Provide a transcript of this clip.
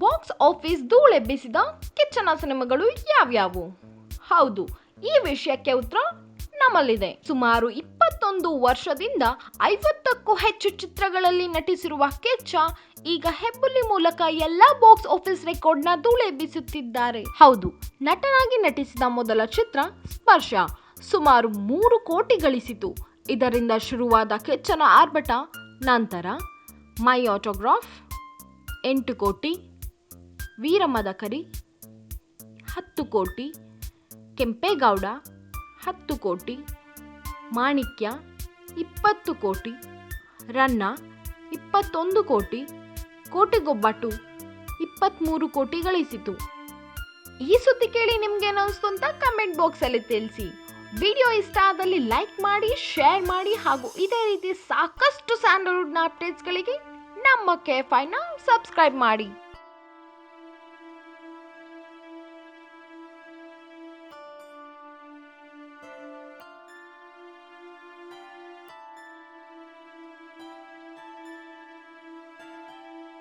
Box office ಧೂಳೆಬ್ಬಿಸಿದ ಕಿಚ್ಚನ ಸಿನಿಮಾಗಳು ಯಾವ್ಯಾವು? ಹೌದು, ಈ ವಿಷಯಕ್ಕೆ ಉತ್ತರ ನಮ್ಮಲ್ಲಿದೆ. ಸುಮಾರು ಇಪ್ಪತ್ತೊಂದು ವರ್ಷದಿಂದ ಐವತ್ತಕ್ಕೂ ಹೆಚ್ಚು ಚಿತ್ರಗಳಲ್ಲಿ ನಟಿಸಿರುವ ಕೆಚ್ಚ ಈಗ ಹೆಬ್ಬುಲಿ ಮೂಲಕ ಎಲ್ಲಾ ಬಾಕ್ಸ್ ಆಫೀಸ್ ರೆಕಾರ್ಡ್ನ ಧೂಳೆಬ್ಬಿಸುತ್ತಿದ್ದಾರೆ ಹೌದು, ನಟನಾಗಿ ನಟಿಸಿದ ಮೊದಲ ಚಿತ್ರ ಸ್ಪರ್ಶ ಸುಮಾರು ಮೂರು ಕೋಟಿ ಗಳಿಸಿತು. ಇದರಿಂದ ಶುರುವಾದ ಕೆಚ್ಚನ ಆರ್ಭಟ ನಂತರ ಮೈ ಆಟೋಗ್ರಾಫ್ ಎಂಟು ಕೋಟಿ ವೀರಮದಕರಿ ಹತ್ತು ಕೋಟಿ. ಕೆಂಪೇಗೌಡ, ಹತ್ತು ಕೋಟಿ. ಮಾಣಿಕ್ಯ, ಇಪ್ಪತ್ತು ಕೋಟಿ. ರನ್ನ, ಇಪ್ಪತ್ತೊಂದು ಕೋಟಿ. ಕೋಟಿಗೊಬ್ಬಟ್ಟು ಇಪ್ಪತ್ತ್ಮೂರು ಕೋಟಿ ಗಳಿಸಿತು. ಈ ಸುದ್ದಿ ಕೇಳಿ ನಿಮ್ಗೆ ಅನಿಸ್ತು ಅಂತ ಕಮೆಂಟ್ ಬಾಕ್ಸಲ್ಲಿ ತಿಳಿಸಿ. ವಿಡಿಯೋ ಇಷ್ಟ ಆದಲ್ಲಿ ಲೈಕ್ ಮಾಡಿ ಶೇರ್ ಮಾಡಿ ಹಾಗೂ ಇದೇ ರೀತಿ ಸಾಕಷ್ಟು ಸ್ಯಾಂಡಲ್ವುಡ್ನ ಅಪ್ಡೇಟ್ಸ್ಗಳಿಗೆ ನಮ್ಮ ಕೆ ಫೈನ ಸಬ್ಸ್ಕ್ರೈಬ್ ಮಾಡಿ.